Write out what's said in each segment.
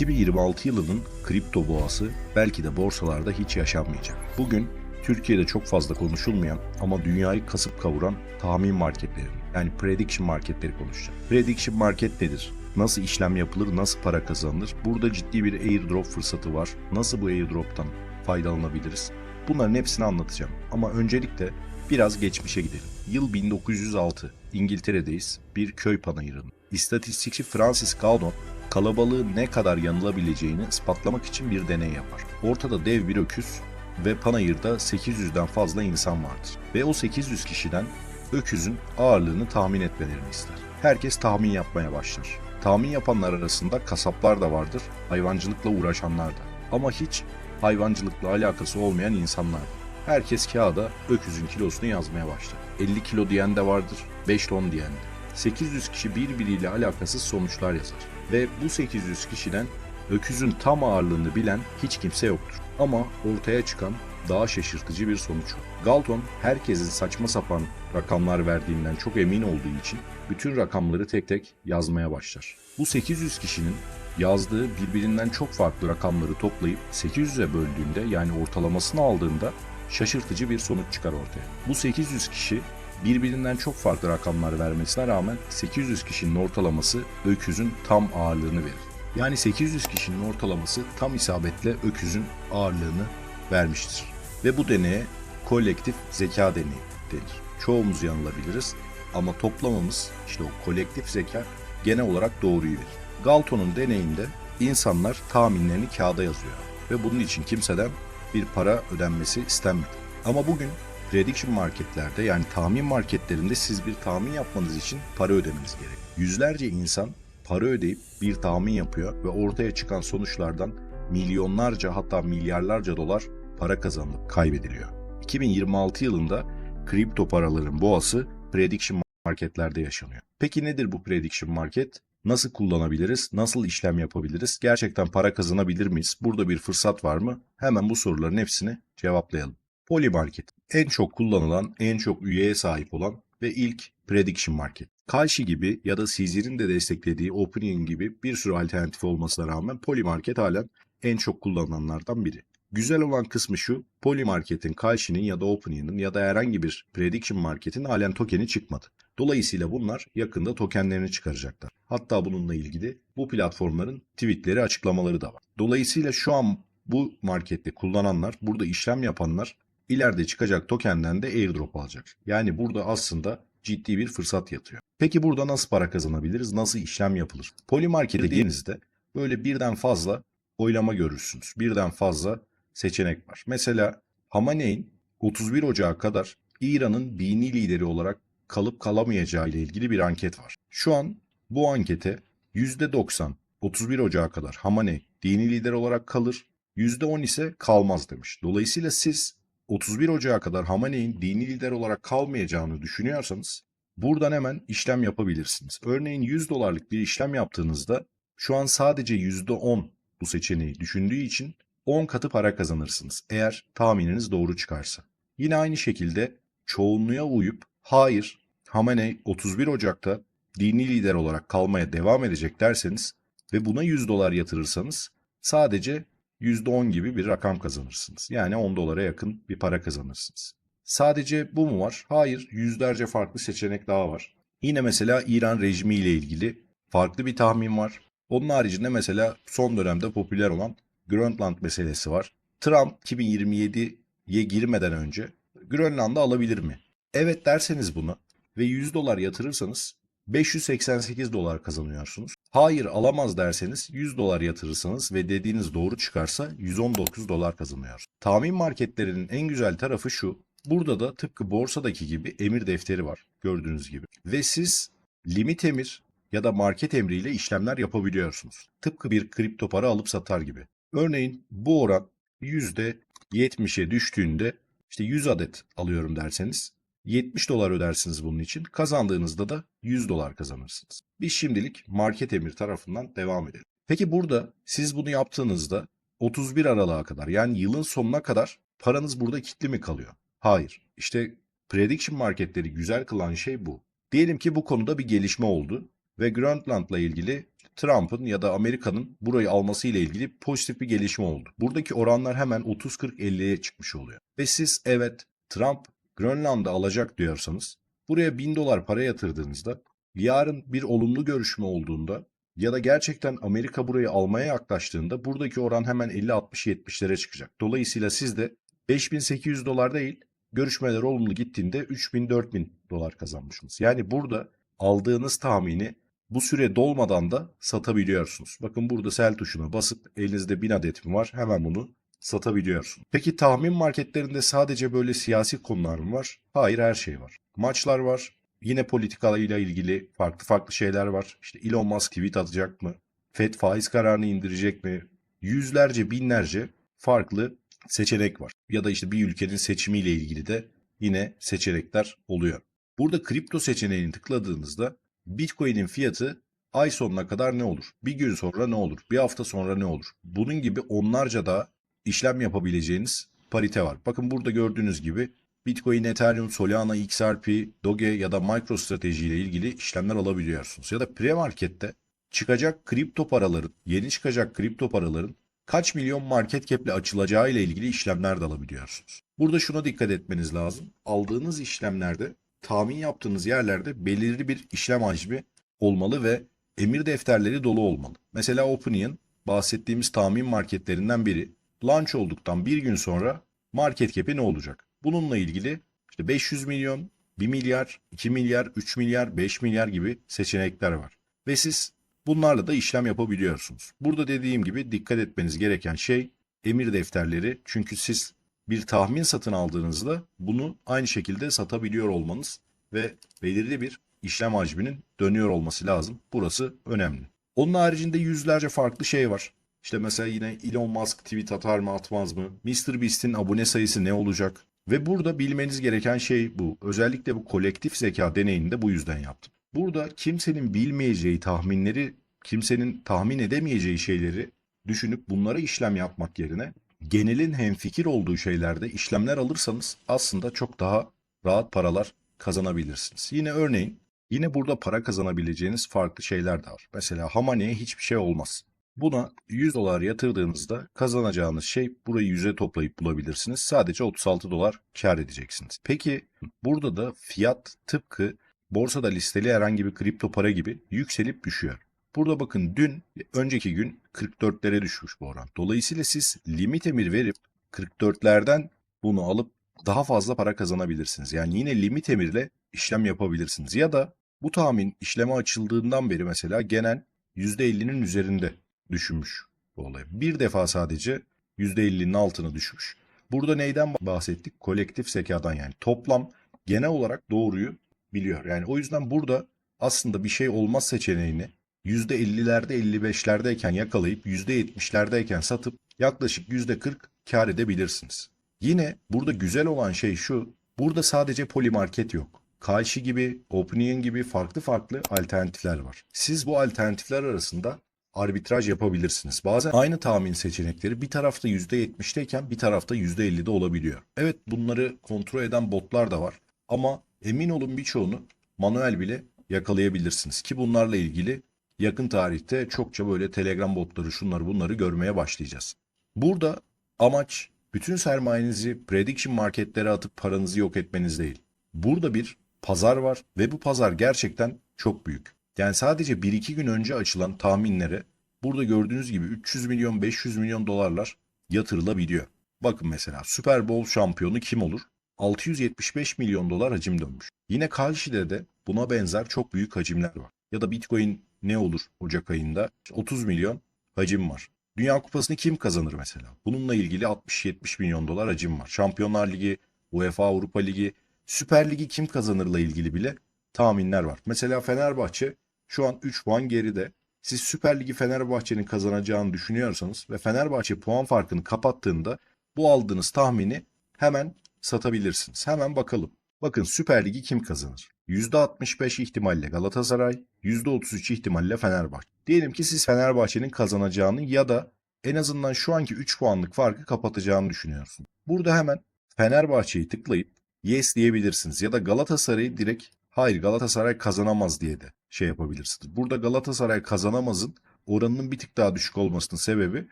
2026 yılının kripto boğası belki de borsalarda hiç yaşanmayacak. Bugün Türkiye'de çok fazla konuşulmayan ama dünyayı kasıp kavuran tahmin marketleri yani prediction marketleri konuşacağım. Prediction market nedir? Nasıl işlem yapılır, nasıl para kazanılır? Burada ciddi bir airdrop fırsatı var. Nasıl bu airdroptan faydalanabiliriz? Bunların hepsini anlatacağım. Ama öncelikle biraz geçmişe gidelim. Yıl 1906. İngiltere'deyiz. Bir köy panayırında. İstatistikçi Francis Galton kalabalığın ne kadar yanılabileceğini ispatlamak için bir deney yapar. Ortada dev bir öküz ve panayırda 800'den fazla insan vardır. Ve o 800 kişiden öküzün ağırlığını tahmin etmelerini ister. Herkes tahmin yapmaya başlar. Tahmin yapanlar arasında kasaplar da vardır, hayvancılıkla uğraşanlar da. Ama hiç hayvancılıkla alakası olmayan insanlar. Herkes kağıda öküzün kilosunu yazmaya başlar. 50 kilo diyen de vardır, 5 ton diyen de. 800 kişi birbiriyle alakasız sonuçlar yazar. Ve bu 800 kişiden öküzün tam ağırlığını bilen hiç kimse yoktur. Ama ortaya çıkan daha şaşırtıcı bir sonuç. Galton herkesin saçma sapan rakamlar verdiğinden çok emin olduğu için bütün rakamları tek tek yazmaya başlar. Bu 800 kişinin yazdığı birbirinden çok farklı rakamları toplayıp 800'e böldüğünde yani ortalamasını aldığında şaşırtıcı bir sonuç çıkar ortaya. Bu 800 kişi birbirinden çok farklı rakamlar vermesine rağmen 800 kişinin ortalaması öküzün tam ağırlığını verir. Yani 800 kişinin ortalaması tam isabetle öküzün ağırlığını vermiştir. Ve bu deneye kolektif zeka deneyi denir. Çoğumuz yanılabiliriz ama toplamamız işte o kolektif zeka genel olarak doğruyu verir. Galton'un deneyinde insanlar tahminlerini kağıda yazıyor ve bunun için kimseden bir para ödenmesi istenmedi. Ama bugün prediction marketlerde yani tahmin marketlerinde siz bir tahmin yapmanız için para ödemeniz gerek. Yüzlerce insan para ödeyip bir tahmin yapıyor ve ortaya çıkan sonuçlardan milyonlarca hatta milyarlarca dolar para kazanılıp kaybediliyor. 2026 yılında kripto paraların boğası prediction marketlerde yaşanıyor. Peki nedir bu prediction market? Nasıl kullanabiliriz? Nasıl işlem yapabiliriz? Gerçekten para kazanabilir miyiz? Burada bir fırsat var mı? Hemen bu soruların hepsini cevaplayalım. Polymarket en çok kullanılan, en çok üyeye sahip olan ve ilk prediction market. Kalshi gibi ya da Caesar'in de desteklediği Opinion gibi bir sürü alternatif olmasına rağmen Polymarket halen en çok kullanılanlardan biri. Güzel olan kısmı şu, Polymarket'in, Kalshi'nin ya da Opinion'ın ya da herhangi bir prediction marketin halen tokeni çıkmadı. Dolayısıyla bunlar yakında tokenlerini çıkaracaklar. Hatta bununla ilgili bu platformların tweetleri, açıklamaları da var. Dolayısıyla şu an bu markette kullananlar, burada işlem yapanlar ileride çıkacak tokenden de airdrop alacak. Yani burada aslında ciddi bir fırsat yatıyor. Peki burada nasıl para kazanabiliriz? Nasıl işlem yapılır? Polymarket'e girdiğinizde böyle birden fazla oylama görürsünüz. Birden fazla seçenek var. Mesela Hamane'in 31 Ocağı kadar İran'ın dini lideri olarak kalıp kalamayacağı ile ilgili bir anket var. Şu an bu ankete %90 31 Ocağı kadar Hamane dini lider olarak kalır, %10 ise kalmaz demiş. Dolayısıyla siz 31 Ocağı kadar Hamane'in dini lider olarak kalmayacağını düşünüyorsanız buradan hemen işlem yapabilirsiniz. Örneğin 100 dolarlık bir işlem yaptığınızda şu an sadece %10 bu seçeneği düşündüğü için 10 katı para kazanırsınız eğer tahmininiz doğru çıkarsa. Yine aynı şekilde çoğunluğa uyup hayır Hamenei 31 Ocak'ta dini lider olarak kalmaya devam edecek derseniz ve buna 100 dolar yatırırsanız sadece %10 gibi bir rakam kazanırsınız. Yani 10 dolara yakın bir para kazanırsınız. Sadece bu mu var? Hayır, yüzlerce farklı seçenek daha var. Yine mesela İran rejimi ile ilgili farklı bir tahmin var. Onun haricinde mesela son dönemde popüler olan Grönland meselesi var. Trump 2027'ye girmeden önce Grönland'ı alabilir mi? Evet derseniz bunu ve 100 dolar yatırırsanız 588 dolar kazanıyorsunuz. Hayır alamaz derseniz 100 dolar yatırırsanız ve dediğiniz doğru çıkarsa 119 dolar kazanıyorsunuz. Tahmin marketlerinin en güzel tarafı şu. Burada da tıpkı borsadaki gibi emir defteri var gördüğünüz gibi. Ve siz limit emir ya da market emriyle işlemler yapabiliyorsunuz. Tıpkı bir kripto para alıp satar gibi. Örneğin bu oran %70'e düştüğünde işte 100 adet alıyorum derseniz 70 dolar ödersiniz bunun için. Kazandığınızda da 100 dolar kazanırsınız. Biz şimdilik market emir tarafından devam edelim. Peki burada siz bunu yaptığınızda 31 Aralık'a kadar yani yılın sonuna kadar paranız burada kilitli mi kalıyor? Hayır. İşte prediction marketleri güzel kılan şey bu. Diyelim ki bu konuda bir gelişme oldu ve Grönland'la ilgili Trump'ın ya da Amerika'nın burayı alması ile ilgili pozitif bir gelişme oldu. Buradaki oranlar hemen 30-40-50'ye çıkmış oluyor. Ve siz evet Trump Grönland'ı alacak diyorsanız buraya 1000 dolar para yatırdığınızda yarın bir olumlu görüşme olduğunda ya da gerçekten Amerika burayı almaya yaklaştığında buradaki oran hemen 50-60-70'lere çıkacak. Dolayısıyla siz de 5800 dolar değil görüşmeler olumlu gittiğinde 3000-4000 dolar kazanmışsınız. Yani burada aldığınız tahmini bu süre dolmadan da satabiliyorsunuz. Bakın burada sell tuşuna basıp elinizde 1000 adet mi var hemen bunu satabiliyorsun. Peki tahmin marketlerinde sadece böyle siyasi konular mı var? Hayır her şey var. Maçlar var. Yine politikalarıyla ilgili farklı farklı şeyler var. İşte Elon Musk tweet atacak mı? Fed faiz kararını indirecek mi? Yüzlerce binlerce farklı seçenek var. Ya da işte bir ülkenin seçimiyle ilgili de yine seçenekler oluyor. Burada kripto seçeneğini tıkladığınızda Bitcoin'in fiyatı ay sonuna kadar ne olur? Bir gün sonra ne olur? Bir hafta sonra ne olur? Bunun gibi onlarca da işlem yapabileceğiniz parite var. Bakın burada gördüğünüz gibi Bitcoin, Ethereum, Solana, XRP, Doge ya da MicroStrateji ile ilgili işlemler alabiliyorsunuz. Ya da pre-markette çıkacak kripto paraların, yeni çıkacak kripto paraların kaç milyon market cap ile açılacağı ile ilgili işlemler de alabiliyorsunuz. Burada şuna dikkat etmeniz lazım. Aldığınız işlemlerde tahmin yaptığınız yerlerde belirli bir işlem hacmi olmalı ve emir defterleri dolu olmalı. Mesela Opinion bahsettiğimiz tahmin marketlerinden biri. Launch olduktan bir gün sonra market cap'i ne olacak? Bununla ilgili işte 500 milyon, 1 milyar, 2 milyar, 3 milyar, 5 milyar gibi seçenekler var. Ve siz bunlarla da işlem yapabiliyorsunuz. Burada dediğim gibi dikkat etmeniz gereken şey emir defterleri. Çünkü siz bir tahmin satın aldığınızda bunu aynı şekilde satabiliyor olmanız ve belirli bir işlem hacminin dönüyor olması lazım. Burası önemli. Onun haricinde yüzlerce farklı şey var. İşte mesela yine Elon Musk tweet atar mı atmaz mı? Mr. Beast'in abone sayısı ne olacak? Ve burada bilmeniz gereken şey bu. Özellikle bu kolektif zeka deneyini de bu yüzden yaptım. Burada kimsenin bilmeyeceği tahminleri, kimsenin tahmin edemeyeceği şeyleri düşünüp bunlara işlem yapmak yerine genelin hemfikir olduğu şeylerde işlemler alırsanız aslında çok daha rahat paralar kazanabilirsiniz. Yine örneğin yine burada para kazanabileceğiniz farklı şeyler de var. Mesela Hamane'ye hiçbir şey olmaz. Buna 100 dolar yatırdığınızda kazanacağınız şey burayı 100'e toplayıp bulabilirsiniz. Sadece 36 dolar kar edeceksiniz. Peki burada da fiyat tıpkı borsada listeli herhangi bir kripto para gibi yükselip düşüyor. Burada bakın dün önceki gün 44'lere düşmüş bu oran. Dolayısıyla siz limit emir verip 44'lerden bunu alıp daha fazla para kazanabilirsiniz. Yani yine limit emirle işlem yapabilirsiniz. Ya da bu tahmin işleme açıldığından beri mesela genel %50'nin üzerinde düşmüş bu olay. Bir defa sadece %50'nin altına düşmüş. Burada neyden bahsettik? Kolektif zekadan yani. Toplam genel olarak doğruyu biliyor. Yani o yüzden burada aslında bir şey olmaz seçeneğini %50'lerde 55'lerdeyken yakalayıp %70'lerdeyken satıp yaklaşık %40 kar edebilirsiniz. Yine burada güzel olan şey şu. Burada sadece polimarket yok. Karşı gibi, Opinion gibi farklı farklı alternatifler var. Siz bu alternatifler arasında arbitraj yapabilirsiniz. Bazen aynı tahmin seçenekleri bir tarafta %70'teyken bir tarafta %50'de olabiliyor. Evet bunları kontrol eden botlar da var ama emin olun birçoğunu manuel bile yakalayabilirsiniz ki bunlarla ilgili yakın tarihte çokça böyle Telegram botları şunları bunları görmeye başlayacağız. Burada amaç bütün sermayenizi prediction marketlere atıp paranızı yok etmeniz değil. Burada bir pazar var ve bu pazar gerçekten çok büyük. Yani sadece 1-2 gün önce açılan tahminlere burada gördüğünüz gibi 300 milyon 500 milyon dolarlar yatırılabiliyor. Bakın mesela Super Bowl şampiyonu kim olur? 675 milyon dolar hacim dönmüş. Yine Kalşi'de de buna benzer çok büyük hacimler var. Ya da Bitcoin ne olur Ocak ayında? 30 milyon hacim var. Dünya Kupası'nı kim kazanır mesela? Bununla ilgili 60-70 milyon dolar hacim var. Şampiyonlar Ligi, UEFA Avrupa Ligi, Süper Ligi kim kazanırla ilgili bile tahminler var. Mesela Fenerbahçe şu an 3 puan geride. Siz Süper Ligi Fenerbahçe'nin kazanacağını düşünüyorsanız ve Fenerbahçe puan farkını kapattığında bu aldığınız tahmini hemen satabilirsiniz. Hemen bakalım. Bakın Süper Ligi kim kazanır? %65 ihtimalle Galatasaray, %33 ihtimalle Fenerbahçe. Diyelim ki siz Fenerbahçe'nin kazanacağını ya da en azından şu anki 3 puanlık farkı kapatacağını düşünüyorsunuz. Burada hemen Fenerbahçe'yi tıklayıp yes diyebilirsiniz ya da Galatasaray'ı direkt hayır Galatasaray kazanamaz diye de şey yapabilirsiniz. Burada Galatasaray kazanamazın oranının bir tık daha düşük olmasının sebebi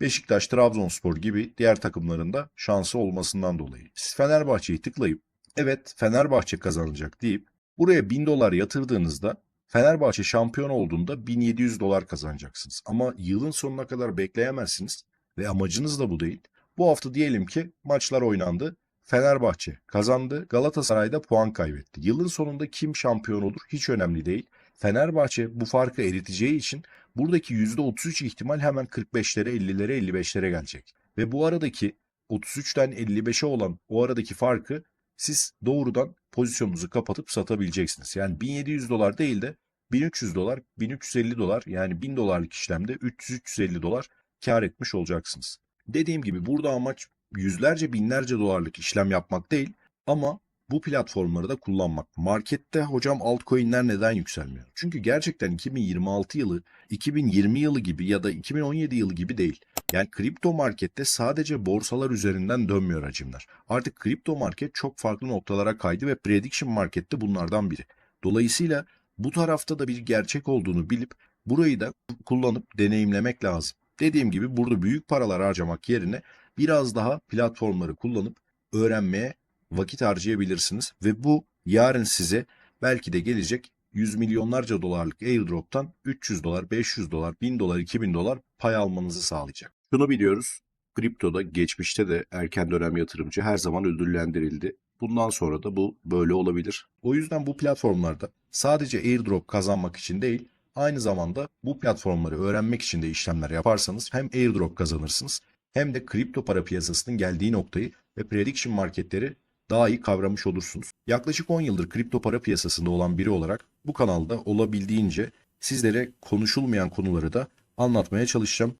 Beşiktaş, Trabzonspor gibi diğer takımların da şansı olmasından dolayı. Siz Fenerbahçe'yi tıklayıp evet Fenerbahçe kazanacak deyip buraya 1000 dolar yatırdığınızda Fenerbahçe şampiyon olduğunda 1700 dolar kazanacaksınız. Ama yılın sonuna kadar bekleyemezsiniz ve amacınız da bu değil. Bu hafta diyelim ki maçlar oynandı. Fenerbahçe kazandı. Galatasaray da puan kaybetti. Yılın sonunda kim şampiyon olur hiç önemli değil. Fenerbahçe bu farkı eriteceği için buradaki %33 ihtimal hemen 45'lere, 50'lere, 55'lere gelecek. Ve bu aradaki 33'ten 55'e olan o aradaki farkı siz doğrudan pozisyonunuzu kapatıp satabileceksiniz. Yani 1700 dolar değil de 1300 dolar, 1350 dolar yani 1000 dolarlık işlemde 300-350 dolar kar etmiş olacaksınız. Dediğim gibi burada amaç yüzlerce binlerce dolarlık işlem yapmak değil ama bu platformları da kullanmak. Markette hocam altcoin'ler neden yükselmiyor? Çünkü gerçekten 2026 yılı, 2020 yılı gibi ya da 2017 yılı gibi değil. Yani kripto markette sadece borsalar üzerinden dönmüyor hacimler. Artık kripto market çok farklı noktalara kaydı ve prediction markette bunlardan biri. Dolayısıyla bu tarafta da bir gerçek olduğunu bilip burayı da kullanıp deneyimlemek lazım. Dediğim gibi burada büyük paralar harcamak yerine biraz daha platformları kullanıp öğrenmeye vakit harcayabilirsiniz ve bu yarın size belki de gelecek yüz milyonlarca dolarlık airdrop'tan 300 dolar, 500 dolar, 1000 dolar, 2000 dolar pay almanızı sağlayacak. Şunu biliyoruz. Kriptoda geçmişte de erken dönem yatırımcı her zaman ödüllendirildi. Bundan sonra da bu böyle olabilir. O yüzden bu platformlarda sadece airdrop kazanmak için değil, aynı zamanda bu platformları öğrenmek için de işlemler yaparsanız hem airdrop kazanırsınız hem de kripto para piyasasının geldiği noktayı ve prediction marketleri daha iyi kavramış olursunuz. Yaklaşık 10 yıldır kripto para piyasasında olan biri olarak bu kanalda olabildiğince sizlere konuşulmayan konuları da anlatmaya çalışacağım.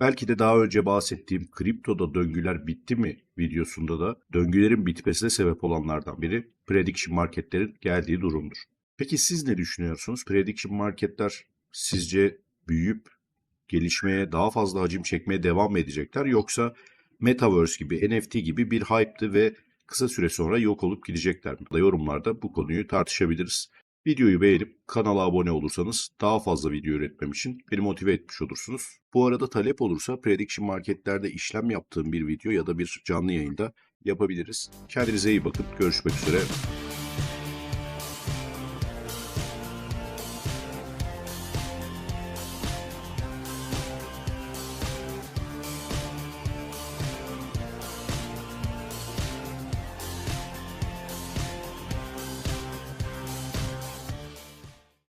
Belki de daha önce bahsettiğim kriptoda döngüler bitti mi videosunda da döngülerin bitmesine sebep olanlardan biri prediction marketlerin geldiği durumdur. Peki siz ne düşünüyorsunuz? Prediction marketler sizce büyüyüp gelişmeye, daha fazla hacim çekmeye devam mı edecekler yoksa Metaverse gibi, NFT gibi bir hype'tı ve kısa süre sonra yok olup gidecekler mi? Yorumlarda bu konuyu tartışabiliriz. Videoyu beğenip kanala abone olursanız daha fazla video üretmem için beni motive etmiş olursunuz. Bu arada talep olursa prediction marketlerde işlem yaptığım bir video ya da bir canlı yayında yapabiliriz. Kendinize iyi bakın. Görüşmek üzere.